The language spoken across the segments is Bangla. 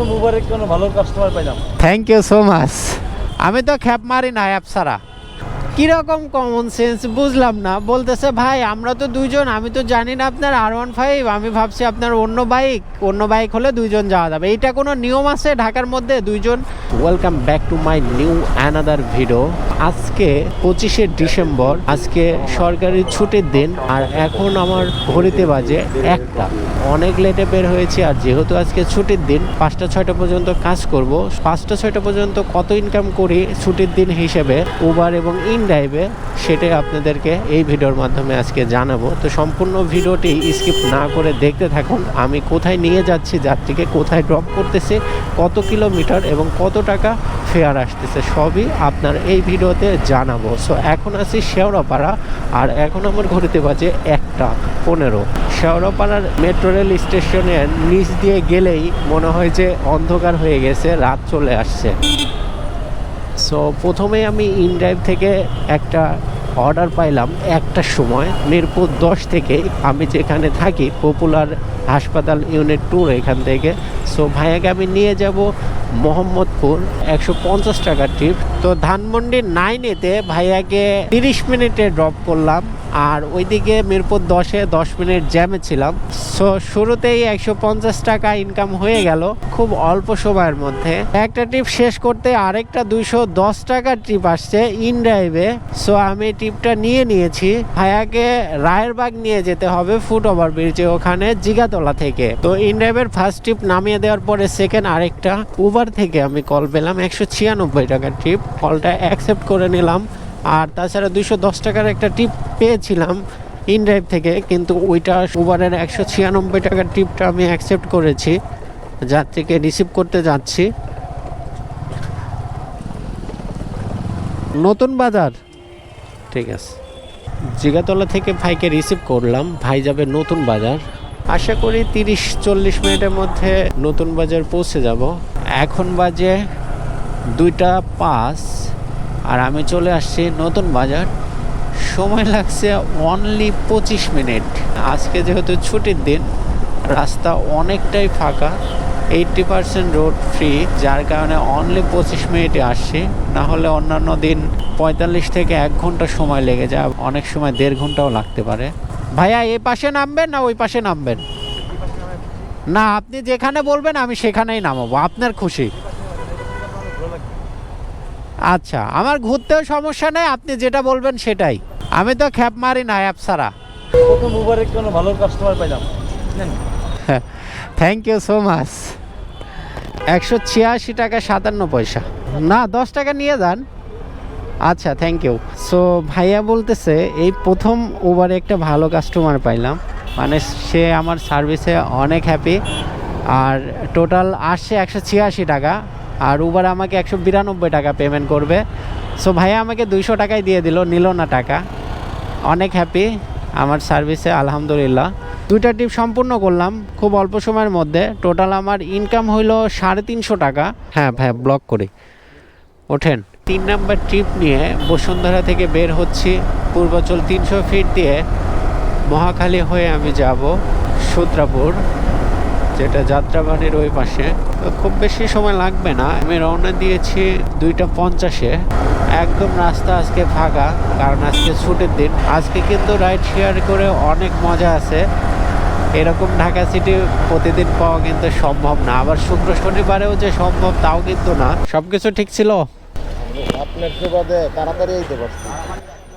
প্রথম উবারের কোনো ভালো কাস্টমার পাইলাম থ্যাংক ইউ সো মাচ আমি তো খ্যাপ মারি না অ্যাপ ছাড়া। কীরকম কমন সেন্স বুঝলাম না। বলতেছে, ভাই, আমরা তো দুইজন, আমি তো জানি না আপনার আর ওয়ান ফাইভ আমি ভাবছি আপনার অন্য বাইক অন্য বাইক হলে দুইজন যাওয়া যাবে। এইটা কোনো নিয়ম আছে ঢাকার মধ্যে, দুইজন? Welcome back to my new another video আজকে পঁচিশে ডিসেম্বর, আজকে সরকারি ছুটির দিন, আর এখন আমার ঘড়িতে বাজে একটা। অনেক লেটে বের হয়েছে, আর যেহেতু আজকে ছুটির দিন, পাঁচটা, ছয়টা পর্যন্ত কাজ করব। পাঁচটা, ছয়টা পর্যন্ত কত ইনকাম করি ছুটির দিন হিসেবে? উবার এবং ইন ড্রাইভে সেটাই আপনাদেরকে এই ভিডিওর মাধ্যমে আজকে জানাব। তো সম্পূর্ণ ভিডিওটি স্কিপ না করে দেখতে থাকুন। আমি কোথায় নিয়ে যাচ্ছি, যাত্রীকে কোথায় ড্রপ করতেছি, কত কিলোমিটার এবং কত টাকা ফেয়ার আসতেছে, সবই আপনার এই ভিডিওতে জানাব। সো এখন আছি শেওড়াপাড়া, আর এখন আমার ঘড়িতে বাজে একটা পনেরো। শেওড়াপাড়ার মেট্রো রেল স্টেশনের নিচ দিয়ে গেলেই মনে হয় যে অন্ধকার হয়ে গেছে, রাত চলে আসছে। সো প্রথমে আমি ইনড্রাইভ থেকে একটা অর্ডার পাইলাম একটার সময়, মিরপুর দশ থেকে আমি যেখানে থাকি পপুলার হাসপাতাল ইউনিট টুর এখান থেকে। সো ভাইয়াকে আমি নিয়ে যাব মোহাম্মদপুর, একশো পঞ্চাশ টাকার ট্রিপ তো, ধানমন্ডি নাইনেতে ভাইয়াকে তিরিশ মিনিটে ড্রপ করলাম। আর ওইদিকে মিরপুর দশে দশ মিনিট জ্যামে ছিলাম। সো শুরুতেই একশো পঞ্চাশ টাকা ইনকাম হয়ে গেল খুব অল্প সময়ের মধ্যে। একটা ট্রিপ শেষ করতে আরেকটা দুইশো দশ টাকার ট্রিপ আসছে ইন ড্রাইভে সো আমি ট্রিপটা নিয়ে নিয়েছি। ভাইয়াকে রায়েরবাগ নিয়ে যেতে হবে ফুট ওভার ব্রিজে ওখানে জিগাতলা থেকে। তো ইন ড্রাইভের ফার্স্ট ট্রিপ নামিয়ে দেওয়ার পরে সেকেন্ড আরেকটা উবার থেকে আমি কল পেলাম। একশো ছিয়ানব্বই টাকার ট্রিপ কলটা অ্যাকসেপ্ট করে নিলাম। আর তাছাড়া দুইশো দশ টাকার একটা টিপ পেয়েছিলাম ইন ড্রাইভ থেকে, কিন্তু ওইটা উবারের একশো ছিয়ানব্বই টাকার টিপটা আমি অ্যাকসেপ্ট করেছি যাত্রীকে রিসিভ করতে যাচ্ছি। নতুন বাজার। ঠিক আছে। জিগাতলা থেকে ভাইকে রিসিভ করলাম, ভাই যাবে নতুন বাজার। আশা করি তিরিশ চল্লিশ মিনিটের মধ্যে নতুন বাজার পৌঁছে যাব। এখন বাজে দুইটা পাঁচ। আর আমি চলে আসছি নতুন বাজার। সময় লাগছে অনলি পঁচিশ মিনিট। আজকে যেহেতু ছুটির দিন, রাস্তা অনেকটাই ফাঁকা এইটটি পার্সেন্ট রোড ফ্রি যার কারণে অনলি পঁচিশ মিনিটে আসছি। না হলে অন্যান্য দিন পঁয়তাল্লিশ থেকে এক ঘণ্টা সময় লেগে যায়, অনেক সময় দেড় ঘন্টাও লাগতে পারে। ভাইয়া এই পাশে নামবেন না ওই পাশে নামবেন? না, আপনি যেখানে বলবেন আমি সেখানেই নামাবো, আপনার খুশি। আচ্ছা আমার ঘুরতেও সমস্যা নেই আপনি যেটা বলবেন সেটাই। আমি তো খ্যাপ মারি না অ্যাপ ছাড়া। প্রথম উবারে কোনো ভালো কাস্টমার পাইলাম? থ্যাংক ইউ সো মাচ একশো ছিয়াশি টাকা সাতান্ন পয়সা। না দশ টাকা নিয়ে যান। আচ্ছা থ্যাংক ইউ সো ভাইয়া বলতেছে এই প্রথম ওভারে একটা ভালো কাস্টমার পাইলাম। মানে সে আমার সার্ভিসে অনেক হ্যাপি আর টোটাল আসছে একশো ছিয়াশি টাকা। আর উবার আমাকে একশো বিরানব্বই টাকা পেমেন্ট করবে। সো ভাইয়া আমাকে দুইশো টাকাই দিয়ে দিল নিল না টাকা। অনেক হ্যাপি আমার সার্ভিসে আলহামদুলিল্লাহ। দুইটা ট্রিপ সম্পূর্ণ করলাম খুব অল্প সময়ের মধ্যে। টোটাল আমার ইনকাম হইল সাড়ে তিনশো টাকা। হ্যাঁ ভাই ব্লক করি। ওঠেন। তিন নাম্বার ট্রিপ নিয়ে বসুন্ধরা থেকে বের হচ্ছি পূর্বাচল তিনশো ফিট দিয়ে। মহাখালী হয়ে আমি যাব সূত্রাপুর যেটা যাত্রাবাড়ির ওই পাশে। খুব বেশি সময় লাগবে না। আমি রওনা দিয়েছি দুইটা পঞ্চাশে। একদম রাস্তা আজকে ফাঁকা কারণ আজকে ছুটির দিন। আজকে কিন্তু রাইড শেয়ার করে অনেক মজা আছে। এরকম ঢাকা সিটি প্রতিদিন পাওয়া কিন্তু সম্ভব না। আবার শুক্র শনিবারেও যে সম্ভব তাও কিন্তু না। সবকিছু ঠিক ছিল? আপনার সুবাদে তাড়াতাড়ি আইতে পারছি।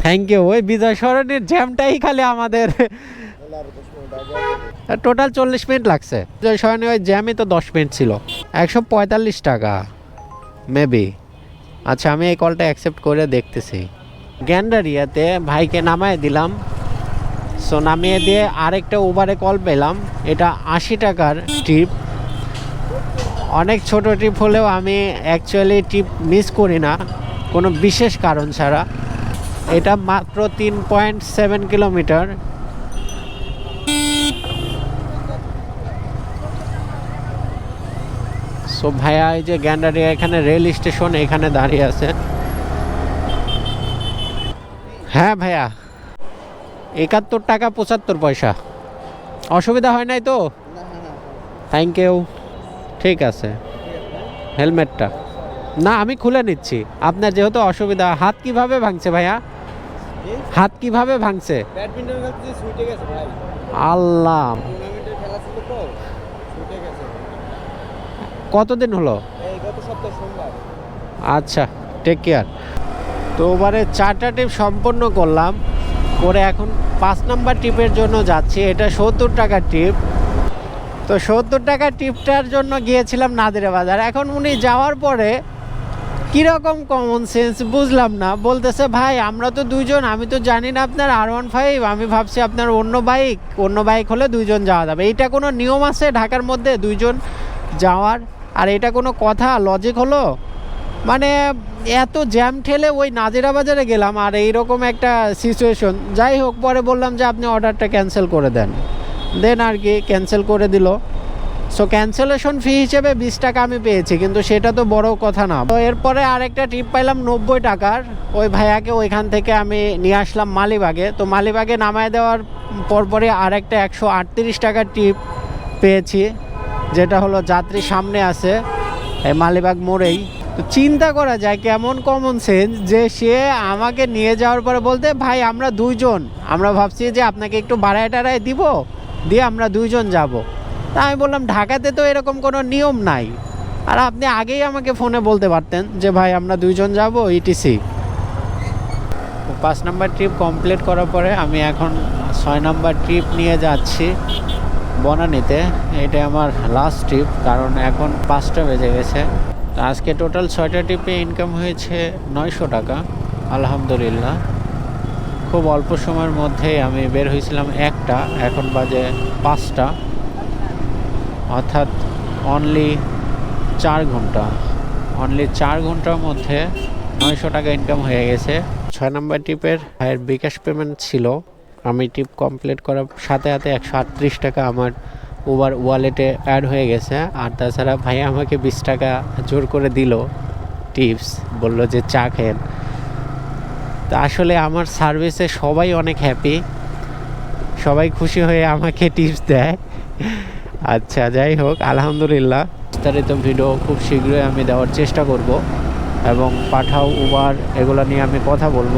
থ্যাংক ইউ ওই বিজয় সরণির জ্যামটাই খালি আমাদের। টোটাল চল্লিশ মিনিট লাগছে। বিজয় ওই জ্যামই তো দশ মিনিট ছিল। একশো পঁয়তাল্লিশ টাকা। মেবি আচ্ছা আমি এই কলটা অ্যাকসেপ্ট করে দেখতেছি। গ্যান্ডারিয়াতে ভাইকে নামায় দিলাম। সো নামিয়ে দিয়ে আরেকটা উবারে কল পেলাম। এটা আশি টাকার ট্রিপ অনেক ছোট ট্রিপ হলেও আমি অ্যাকচুয়ালি ট্রিপ মিস করি না। কোনো বিশেষ কারণ ছাড়া। এটা মাত্র তিন পয়েন্ট সেভেন কিলোমিটার সো ভাইয়া এই যে গ্যান্ডারিয়া এখানে রেল স্টেশন এখানে দাঁড়িয়ে আছে। হ্যাঁ ভাইয়া একাত্তর টাকা পঁচাত্তর পয়সা। অসুবিধা হয় নাই তো? থ্যাংক ইউ ঠিক আছে। হেলমেটটা। না আমি খুলে নিচ্ছি। আপনার যেহেতু অসুবিধা হাত কীভাবে ভাঙছে ভাইয়া? হাত কীভাবে ভাঙছে? আল্লাহ টুর্নামেন্টের খেলা ছিল তো ছুটে গেছে কতদিন হলো? আচ্ছা টেক কেয়ার তো ওবারে চারটা টিপ সম্পন্ন করলাম করে এখন পাঁচ নাম্বার টিপের জন্য যাচ্ছি এটা সত্তর টাকার টিপ তো সত্তর টাকার টিপটার জন্য গিয়েছিলাম নাদিরা বাজার এখন উনি যাওয়ার পরে কীরকম কমন সেন্স বুঝলাম না বলতেছে ভাই আমরা তো দুজন আমি তো জানি না আপনার আর ওয়ান ফাইভ আমি ভাবছি আপনার অন্য বাইক অন্য বাইক হলে দুইজন যাওয়া যাবে। এইটা কোনো নিয়ম আছে ঢাকার মধ্যে দুইজন যাওয়ার? আর এটা কোনো কথা লজিক হলো? মানে এত জ্যাম ঠেলে ওই নাজিরা বাজারে গেলাম আর এইরকম একটা সিচুয়েশন যাই হোক, পরে বললাম যে আপনি অর্ডারটা ক্যান্সেল করে দেন। দেন আর কি ক্যান্সেল করে দিল। সো ক্যান্সেলেশন ফি হিসেবে বিশ টাকা আমি পেয়েছি, কিন্তু সেটা তো বড় কথা না। তো এরপরে আরেকটা ট্রিপ পাইলাম নব্বই টাকার। ওই ভাইয়াকে ওইখান থেকে আমি নিয়ে আসলাম মালিবাগে। তো মালিবাগে নামায় দেওয়ার পরপরই আরেকটা একশো আটত্রিশ টাকার ট্রিপ পেয়েছি। যেটা হলো যাত্রী সামনে আছে, এই মালিবাগ মোড়েই। তো চিন্তা করা যায় কেমন কমন সেন্স যে সে আমাকে নিয়ে যাওয়ার পরে বলতে, ভাই, আমরা দুইজন। আমরা ভাবছি যে আপনাকে একটু বাড়ায় টাড়ায় দিব, দিয়ে আমরা দুইজন যাব। তা আমি বললাম, ঢাকাতে তো এরকম কোনো নিয়ম নাই। আর আপনি আগেই আমাকে ফোনে বলতে পারতেন যে, ভাই, আমরা দুইজন যাব ইটিসি পাঁচ নাম্বার ট্রিপ কমপ্লিট করার পরে আমি এখন ছয় নাম্বার ট্রিপ নিয়ে যাচ্ছি। বনানীতে। এটা আমার লাস্ট ট্রিপ কারণ এখন পাঁচটা বেজে গেছে। আজকে টোটাল ছয়টা ট্রিপে ইনকাম হয়েছে নয়শো টাকা, আলহামদুলিল্লাহ। খুব অল্প সময়ের মধ্যে আমি বের হয়েছিলাম একটা, এখন বাজে পাঁচটা। অর্থাৎ অনলি চার ঘণ্টা অনলি চার ঘণ্টার মধ্যে নয়শো টাকা ইনকাম হয়ে গেছে। ছয় নম্বর ট্রিপের ভাইয়ের বিকাশ পেমেন্ট ছিল। আমি টিপ কমপ্লিট করার সাথে সাথে একশো আটত্রিশ টাকা আমার ওভার ওয়ালেটে অ্যাড হয়ে গেছে। আর তাছাড়া ভাই আমাকে বিশ টাকা জোর করে দিল টিপস বলল যে চা খেন তা আসলে আমার সার্ভিসে সবাই অনেক হ্যাপি সবাই খুশি হয়ে আমাকে টিপস দেয়। আচ্ছা যাই হোক, আলহামদুলিল্লাহ। বিস্তারিত ভিডিও খুব শীঘ্রই আমি দেওয়ার চেষ্টা করব এবং পাঠাও উবার এগুলো নিয়ে আমি কথা বলব।